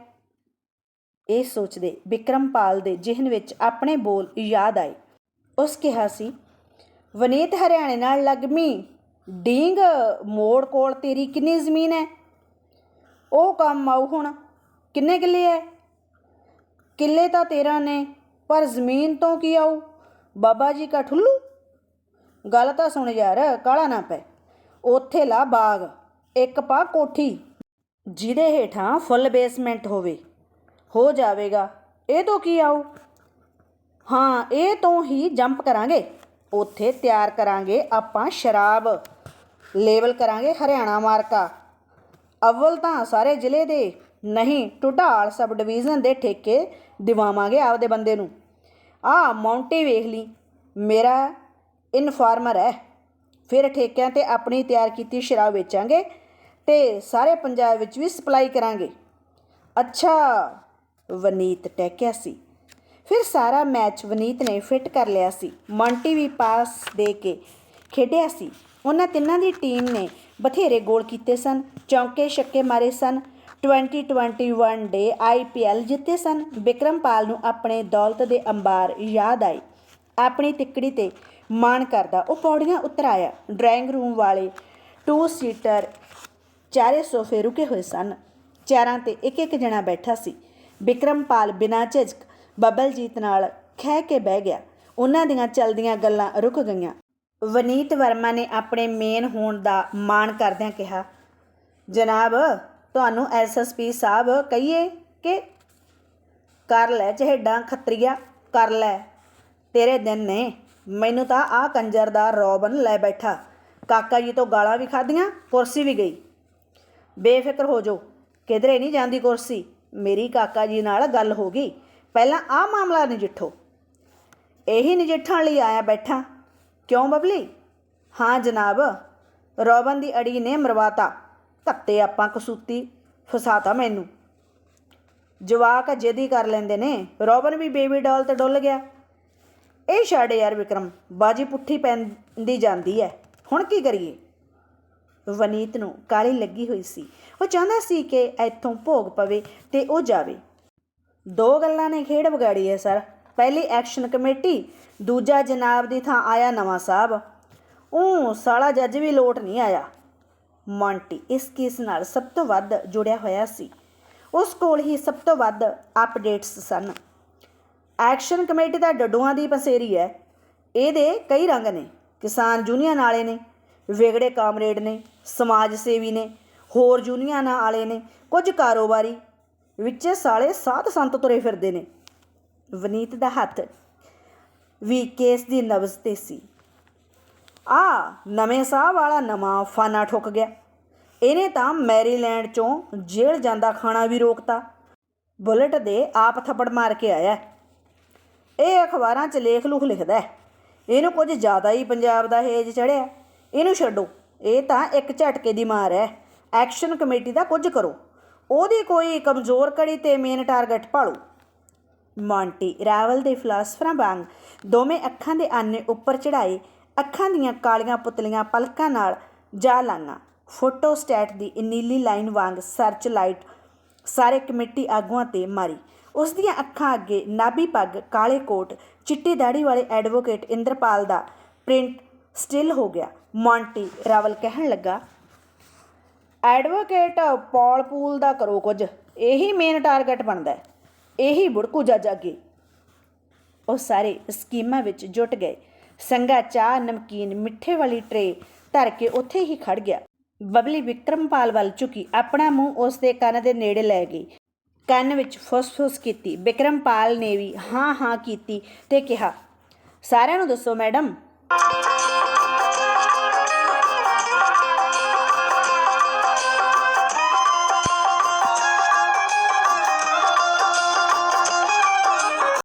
ਇਹ ਸੋਚਦੇ ਵਿਕਰਮਪਾਲ ਦੇ ਜ਼ਿਹਨ ਵਿੱਚ ਆਪਣੇ ਬੋਲ ਯਾਦ ਆਏ। ਉਸ ਕਿਹਾ ਸੀ ਵਨੀਤ ਹਰਿਆਣੇ ਨਾਲ ਲਗਮੀ ਡੀਂਗ ਮੋੜ ਕੋਲ ਤੇਰੀ ਕਿੰਨੀ ਜ਼ਮੀਨ ਹੈ ਉਹ ਕੰਮ ਆਉ ਹੁਣ ਕਿੰਨੇ ਕਿੱਲੇ ਹੈ ਕਿੱਲੇ ਤਾਂ ਤੇਰਾ ਨੇ, ਪਰ ਜ਼ਮੀਨ ਤੋਂ ਕੀ ਆਉ ਬਾਬਾ ਜੀ ਕਾ ਠੁੱਲੂ? ਗੱਲ ਤਾਂ ਸੁਣ ਯਾਰ ਕਾਲਾ ਨਾ ਪੈ। ਉੱਥੇ ਲਾ ਬਾਗ, ਇੱਕ ਪਾ ਕੋਠੀ। ਜਿਹਦੇ ਹੇਠਾਂ ਫੁੱਲ ਬੇਸਮੈਂਟ ਹੋਵੇ, ਹੋ ਜਾਵੇਗਾ। ਇਹ ਤੋਂ ਕੀ ਆਉ ਹਾਂ, ਇਹ ਤੋਂ ਹੀ ਜੰਪ ਕਰਾਂਗੇ। ਉੱਥੇ ਤਿਆਰ ਕਰਾਂਗੇ ਆਪਾਂ ਸ਼ਰਾਬ। ਲੇਬਲ ਕਰਾਂਗੇ ਹਰਿਆਣਾ ਮਾਰਕਾ। ਅਵਲ ਤਾਂ ਸਾਰੇ ਜ਼ਿਲ੍ਹੇ ਦੇ ਨਹੀਂ ਟੁਟਾਲ ਸਬ ਡਿਵੀਜ਼ਨ ਦੇ ਠੇਕੇ ਦਿਵਾਵਾਂਗੇ ਆਪਦੇ ਬੰਦੇ ਨੂੰ। ਆ ਮੌਂਟੀ ਵੇਖ ਲਈ। ਮੇਰਾ ਇਨਫਾਰਮਰ ਹੈ। ਫਿਰ ਠੇਕਿਆਂ ਤੇ ਆਪਣੀ ਤਿਆਰ ਕੀਤੀ ਸ਼ਰਾਬ ਵੇਚਾਂਗੇ। ਤੇ ਸਾਰੇ ਪੰਜਾਬ ਵਿੱਚ ਵੀ ਸਪਲਾਈ ਕਰਾਂਗੇ। ਅੱਛਾ, ਵਨੀਤ ਟੈਕਿਆ ਸੀ। ਫਿਰ ਸਾਰਾ ਮੈਚ ਵਨੀਤ ਨੇ ਫਿੱਟ ਕਰ ਲਿਆ ਸੀ। ਮੌਂਟੀ ਵੀ ਪਾਸ ਦੇ ਕੇ ਖੇਡਿਆ ਸੀ। ਉਹਨਾਂ ਤਿੰਨਾਂ ਦੀ ਟੀਮ ਨੇ ਬਥੇਰੇ ਗੋਲ ਕੀਤੇ ਸਨ, ਚੌਂਕੇ ਛੱਕੇ ਮਾਰੇ ਸਨ 2021 ਦੇ ਆਈਪੀਐਲ ਜਿੱਤੇ ਸਨ। ਵਿਕਰਮਪਾਲ ਨੂੰ ਆਪਣੇ ਦੌਲਤ ਦੇ ਅੰਬਾਰ ਯਾਦ ਆਈ ਆਪਣੀ ਤਿੱਕੜੀ ਤੇ ਮਾਣ ਕਰਦਾ ਉਹ ਪੌੜੀਆਂ ਉਤਰ ਆਇਆ। ਡਰਾਇੰਗ ਰੂਮ ਵਾਲੇ ਟੂ ਸੀਟਰ ਚਾਰੇ ਸੋਫੇ ਰੁਕੇ ਹੋਏ ਸਨ। ਚਾਰਾਂ ਤੇ ਇੱਕ ਇੱਕ ਜਣਾ ਬੈਠਾ ਸੀ। ਵਿਕਰਮਪਾਲ ਬਿਨਾਂ ਝਿਜਕ ਬੱਬਲਜੀਤ ਨਾਲ ਖਹਿ ਕੇ ਬਹਿ ਗਿਆ। ਉਹਨਾਂ ਦੀਆਂ ਚਲਦੀਆਂ ਗੱਲਾਂ ਰੁਕ ਗਈਆਂ। ਵਨੀਤ ਵਰਮਾ ਨੇ ਆਪਣੇ ਮੇਨ ਹੋਣ ਦਾ ਮਾਣ ਕਰਦਿਆਂ ਕਿਹਾ, ਜਨਾਬ, ਤੁਹਾਨੂੰ ਐਸਐਸਪੀ ਸਾਹਿਬ ਕਹੀਏ ਕਿ ਕਰ ਲੈ ਚਿਹੜਾ ਖੱਤਰੀਆ, ਕਰ ਲੈ। ਤੇਰੇ ਦਿਨ ਨੇ, ਮੈਨੂੰ ਤਾਂ ਆ ਕੰਜਰ ਦਾ ਰੋਬਨ ਲੈ ਬੈਠਾ। ਕਾਕਾ ਜੀ ਤੋਂ ਗਾਲਾਂ ਵੀ ਖਾਧੀਆਂ, ਕੁਰਸੀ ਵੀ ਗਈ। ਬੇਫਿਕਰ ਹੋ ਜਾਓ। ਕਿਧਰੇ ਨਹੀਂ ਜਾਂਦੀ ਕੁਰਸੀ। ਮੇਰੀ ਕਾਕਾ ਜੀ ਨਾਲ ਗੱਲ ਹੋ ਗਈ। ਪਹਿਲਾਂ ਆਹ ਮਾਮਲਾ ਨਜਿੱਠੋ। ਇਹੀ ਨਜਿੱਠਣ ਲਈ ਆਇਆ ਬੈਠਾ। ਕਿਉਂ ਬਬਲੀ? ਹਾਂ ਜਨਾਬ, ਰੋਬਨ ਦੀ ਅੜੀ ਨੇ ਮਰਵਾਤਾ। ਧੱਤੇ ਆਪਾਂ ਕਸੂਤੀ, ਫਸਾਤਾ ਮੈਨੂੰ। ਜਵਾਕ ਜੇਦੀ ਕਰ ਲੈਂਦੇ ਨੇ। ਰੋਬਨ ਵੀ ਬੇਬੀ ਡਾਲ ਤੇ ਡੁੱਲ ਗਿਆ। ਇਹ ਛੱਡ ਯਾਰ ਵਿਕਰਮ, ਬਾਜੀ ਪੁੱਠੀ ਪੈਂਦੀ ਜਾਂਦੀ ਹੈ ਹੁਣ ਕੀ ਕਰੀਏ? ਵਨੀਤ ਨੂੰ ਕਾਲੀ ਲੱਗੀ ਹੋਈ ਸੀ। ਉਹ ਚਾਹੁੰਦਾ ਸੀ ਕਿ ਇੱਥੋਂ ਭੋਗ ਪਵੇ ਤੇ ਉਹ ਜਾਵੇ। ਦੋ ਗੱਲਾਂ ਨੇ ਖੇਡ ਵਿਗਾੜੀ ਹੈ, ਸਰ। ਪਹਿਲੀ ਐਕਸ਼ਨ ਕਮੇਟੀ, ਦੂਜਾ ਜਨਾਬ ਦੀ ਥਾਂ ਆਇਆ ਨਵਾਂ ਸਾਹਿਬ। ਉਹ ਸਾਲਾ ਜੱਜ ਵੀ ਲੋਟ ਨਹੀਂ ਆਇਆ। ਮੌਂਟੀ ਇਸ ਕੇਸ ਨਾਲ ਸਭ ਤੋਂ ਵੱਧ ਜੁੜਿਆ ਹੋਇਆ ਸੀ। ਉਸ ਕੋਲ ਹੀ ਸਭ ਤੋਂ ਵੱਧ ਅਪਡੇਟਸ ਸਨ। ਐਕਸ਼ਨ ਕਮੇਟੀ ਦਾ ਡੱਡੂਆਂ ਦੀ ਪਸੇਰੀ ਹੈ। ਇਹਦੇ ਕਈ ਰੰਗ ਨੇ। ਕਿਸਾਨ ਯੂਨੀਅਨ ਵਾਲੇ ਨੇ, ਵਿਗੜੇ ਕਾਮਰੇਡ ਨੇ ਸਮਾਜ ਸੇਵੀ ਨੇ, ਹੋਰ ਯੂਨੀਅਨਾਂ ਵਾਲੇ ਨੇ, ਕੁਝ ਕਾਰੋਬਾਰੀ ਵਿੱਚ ਸਾਲੇ ਸਾਧ ਸੰਤ ਤੁਰੇ ਫਿਰਦੇ ਨੇ। ਵਨੀਤ ਦਾ ਹੱਥ ਵੀ ਕੇਸ ਦੀ ਨਬਜ਼ ਤੇ ਸੀ। ਆ ਨਵੇਂ ਸਾਹ ਵਾਲਾ ਨਵਾਂ ਫਾਨਾ ਠੁੱਕ ਗਿਆ। ਇਹਨੇ ਤਾਂ ਮੈਰੀਲੈਂਡ ਚੋਂ ਜੇਲ੍ਹ ਜਾਂਦਾ ਖਾਣਾ ਵੀ ਰੋਕਤਾ। ਬੁਲਟ ਦੇ ਆਪ ਥੱਪੜ ਮਾਰ ਕੇ ਆਇਆ। ਇਹ ਅਖਬਾਰਾਂ 'ਚ ਲੇਖ ਲੁਖ ਲਿਖਦਾ ਇਹਨੂੰ ਕੁਝ ਜ਼ਿਆਦਾ ਹੀ ਪੰਜਾਬ ਦਾ ਹੇਜ ਚੜਿਆ ਇਹਨੂੰ ਛੱਡੋ। ਇਹ ਤਾਂ ਇੱਕ ਝਟਕੇ ਦੀ ਮਾਰ ਹੈ। ਐਕਸ਼ਨ ਕਮੇਟੀ ਦਾ ਕੁਝ ਕਰੋ। ਉਹਦੀ ਕੋਈ ਕਮਜ਼ੋਰ ਕੜੀ ਤੇ ਮੇਨ ਟਾਰਗੇਟ ਭਾਲੋ। ਮੌਂਟੀ ਰਾਵਲ ਦੇ ਫਿਲਾਸਫਰਾਂ ਵਾਂਗ ਦੋਵੇਂ ਅੱਖਾਂ ਦੇ ਆਨੇ ਉੱਪਰ ਚੜਾਏ ਅੱਖਾਂ ਦੀਆਂ ਕਾਲੀਆਂ ਪੁਤਲੀਆਂ ਪਲਕਾਂ ਨਾਲ ਜਾ ਲਾਂਗਾ ਫੋਟੋਸਟੈਟ ਦੀ ਨੀਲੀ ਲਾਈਨ ਵਾਂਗ ਸਰਚ ਲਾਈਟ ਸਾਰੇ ਕਮੇਟੀ ਆਗੂਆਂ ਤੇ ਮਾਰੀ। ਉਸ ਦੀਆਂ ਅੱਖਾਂ ਅੱਗੇ ਨਾਭੀ ਪੱਗ, ਕਾਲੇ ਕੋਟ, ਚਿੱਟੀ ਦਾੜੀ ਵਾਲੇ ਐਡਵੋਕੇਟ ਇੰਦਰਪਾਲ ਦਾ ਪ੍ਰਿੰਟ ਸਟਿਲ ਹੋ ਗਿਆ। ਮੌਂਟੀ ਰਾਵਲ ਕਹਿਣ ਲੱਗਾ ਐਡਵੋਕੇਟ ਪੌਲ ਪੂਲ ਦਾ ਕਰੋ ਕੁਝ। ਇਹੀ ਮੇਨ ਟਾਰਗੇਟ ਬਣਦਾ ਹੈ। ਇਹੀ ਬੁੜਕੂ ਜੱਜ ਅੱਗੇ ਉਹ ਸਾਰੇ ਸਕੀਮਾਂ ਵਿੱਚ ਜੁਟ ਗਏ। ਸੰਗਾ ਚਾਹ, ਨਮਕੀਨ, ਮਿੱਠੇ ਵਾਲੀ ਟਰੇ ਧਰ ਕੇ ਉੱਥੇ ਹੀ ਖੜ ਗਿਆ। ਬਬਲੀ ਵਿਕਰਮਪਾਲ ਵੱਲ ਝੁਕੀ, ਆਪਣਾ ਮੂੰਹ ਉਸ ਦੇ ਕੰਨ ਦੇ ਨੇੜੇ ਲੈ ਗਈ। ਕੰਨ ਵਿੱਚ ਫੁਸਫੁਸ ਕੀਤੀ। ਵਿਕਰਮਪਾਲ ਨੇ ਵੀ ਹਾਂ ਹਾਂ ਕੀਤੀ ਤੇ ਕਿਹਾ, ਸਾਰਿਆਂ ਨੂੰ ਦੱਸੋ ਮੈਡਮ।